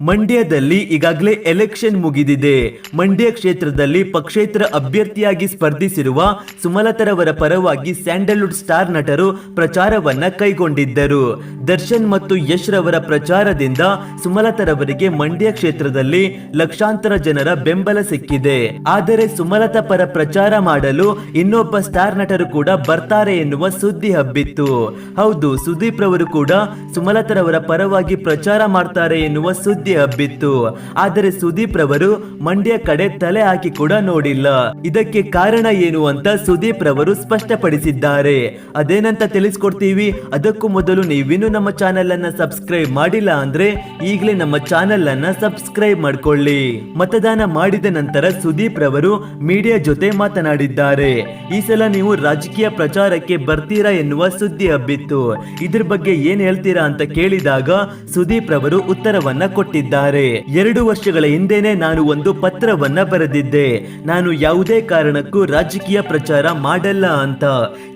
ಮಂಡ್ಯದಲ್ಲಿ ಈಗಾಗಲೇ ಎಲೆಕ್ಷನ್ ಮುಗಿದಿದೆ. ಮಂಡ್ಯ ಕ್ಷೇತ್ರದಲ್ಲಿ ಪಕ್ಷೇತರ ಅಭ್ಯರ್ಥಿಯಾಗಿ ಸ್ಪರ್ಧಿಸಿರುವ ಸುಮಲತರವರ ಪರವಾಗಿ ಸ್ಯಾಂಡಲ್ವುಡ್ ಸ್ಟಾರ್ ನಟರು ಪ್ರಚಾರವನ್ನ ಕೈಗೊಂಡಿದ್ದರು. ದರ್ಶನ್ ಮತ್ತು ಯಶ್ ರವರ ಪ್ರಚಾರದಿಂದ ಸುಮಲತರವರಿಗೆ ಮಂಡ್ಯ ಕ್ಷೇತ್ರದಲ್ಲಿ ಲಕ್ಷಾಂತರ ಜನರ ಬೆಂಬಲ ಸಿಕ್ಕಿದೆ. ಆದರೆ ಸುಮಲತ ಪರ ಪ್ರಚಾರ ಮಾಡಲು ಇನ್ನೊಬ್ಬ ಸ್ಟಾರ್ ನಟರು ಕೂಡ ಬರ್ತಾರೆ ಎನ್ನುವ ಸುದ್ದಿ ಹಬ್ಬಿತ್ತು. ಹೌದು, ಸುದೀಪ್ ರವರು ಕೂಡ ಸುಮಲತರವರ ಪರವಾಗಿ ಪ್ರಚಾರ ಮಾಡ್ತಾರೆ ಎನ್ನುವ ಸುದ್ದಿ ಹಬ್ಬಿತ್ತು ಆದರೆ ಸುದೀಪ್ ರವರು ಮಂಡ್ಯ ಕಡೆ ತಲೆ ಹಾಕಿ ಕೂಡ ನೋಡಿಲ್ಲ. ಇದಕ್ಕೆ ಕಾರಣ ಏನು ಅಂತ ಸುದೀಪ್ ರವರು ಸ್ಪಷ್ಟಪಡಿಸಿದ್ದಾರೆ. ಅದೇನಂತ ತಿಳಿಸ್ಕೊಡ್ತೀವಿ? ಅದಕ್ಕೂ ಮೊದಲು ನೀವಿನ್ನು ನಮ್ಮ ಚಾನೆಲ್ ಅನ್ನ ಸಬ್ಸ್ಕ್ರೈಬ್ ಮಾಡಿಲ್ಲ ಅಂದ್ರೆ ಈಗಲೇ ನಮ್ಮ ಚಾನೆಲ್ ಅನ್ನ ಸಬ್ಸ್ಕ್ರೈಬ್ ಮಾಡ್ಕೊಳ್ಳಿ. ಮತದಾನ ಮಾಡಿದ ನಂತರ ಸುದೀಪ್ ರವರು ಮೀಡಿಯಾ ಜೊತೆ ಮಾತನಾಡಿದ್ದಾರೆ. ಈ ಸಲ ನೀವು ರಾಜಕೀಯ ಪ್ರಚಾರಕ್ಕೆ ಬರ್ತೀರಾ ಎನ್ನುವ ಸುದ್ದಿ ಹಬ್ಬಿತ್ತು. ಇದ್ರ ಬಗ್ಗೆ ಏನ್ ಹೇಳ್ತೀರಾ ಅಂತ ಕೇಳಿದಾಗ ಸುದೀಪ್ ರವರು ಉತ್ತರವನ್ನ ಕೊಟ್ಟಿದ್ದಾರೆ. ಎರಡು ವರ್ಷಗಳ ಹಿಂದೆನೆ ನಾನು ಒಂದು ಪತ್ರವನ್ನ ಬರೆದಿದ್ದೆ. ನಾನು ಯಾವುದೇ ಕಾರಣಕ್ಕೂ ರಾಜಕೀಯ ಪ್ರಚಾರ ಮಾಡಲ್ಲ ಅಂತ.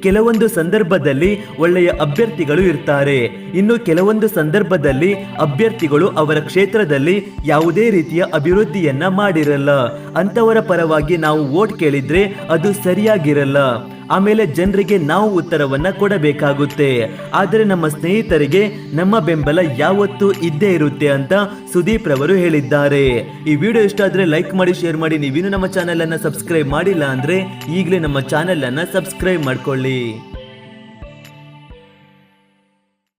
ಕೆಲವೊಂದು ಸಂದರ್ಭದಲ್ಲಿ ಒಳ್ಳೆಯ ಅಭ್ಯರ್ಥಿಗಳು ಇರ್ತಾರೆ. ಇನ್ನು ಕೆಲವೊಂದು ಸಂದರ್ಭದಲ್ಲಿ ಅಭ್ಯರ್ಥಿಗಳು ಅವರ ಕ್ಷೇತ್ರದಲ್ಲಿ ಯಾವುದೇ ರೀತಿಯ ಅಭಿವೃದ್ಧಿಯನ್ನ ಮಾಡಿರಲ್ಲ. ಅಂತವರ ಪರವಾಗಿ ನಾವು ವೋಟ್ ಕೇಳಿದ್ರೆ ಅದು ಸರಿಯಾಗಿರಲ್ಲ. ಆಮೇಲೆ ಜನರಿಗೆ ನಾವು ಉತ್ತರವನ್ನ ಕೊಡಬೇಕಾಗುತ್ತೆ. ಆದರೆ ನಮ್ಮ ಸ್ನೇಹಿತರಿಗೆ ನಮ್ಮ ಬೆಂಬಲ ಯಾವತ್ತೂ ಇದ್ದೇ ಇರುತ್ತೆ ಅಂತ ಸುದೀಪ್ ರವರು ಹೇಳಿದ್ದಾರೆ. ಈ ವಿಡಿಯೋ ಇಷ್ಟ ಆದ್ರೆ ಲೈಕ್ ಮಾಡಿ, ಶೇರ್ ಮಾಡಿ. ನೀವಿನ್ನು ನಮ್ಮ ಚಾನೆಲ್ ಅನ್ನ ಸಬ್ಸ್ಕ್ರೈಬ್ ಮಾಡಿಲ್ಲ ಅಂದ್ರೆ ಈಗಲೇ ನಮ್ಮ ಚಾನೆಲ್ ಅನ್ನ ಸಬ್ಸ್ಕ್ರೈಬ್ ಮಾಡ್ಕೊಳ್ಳಿ.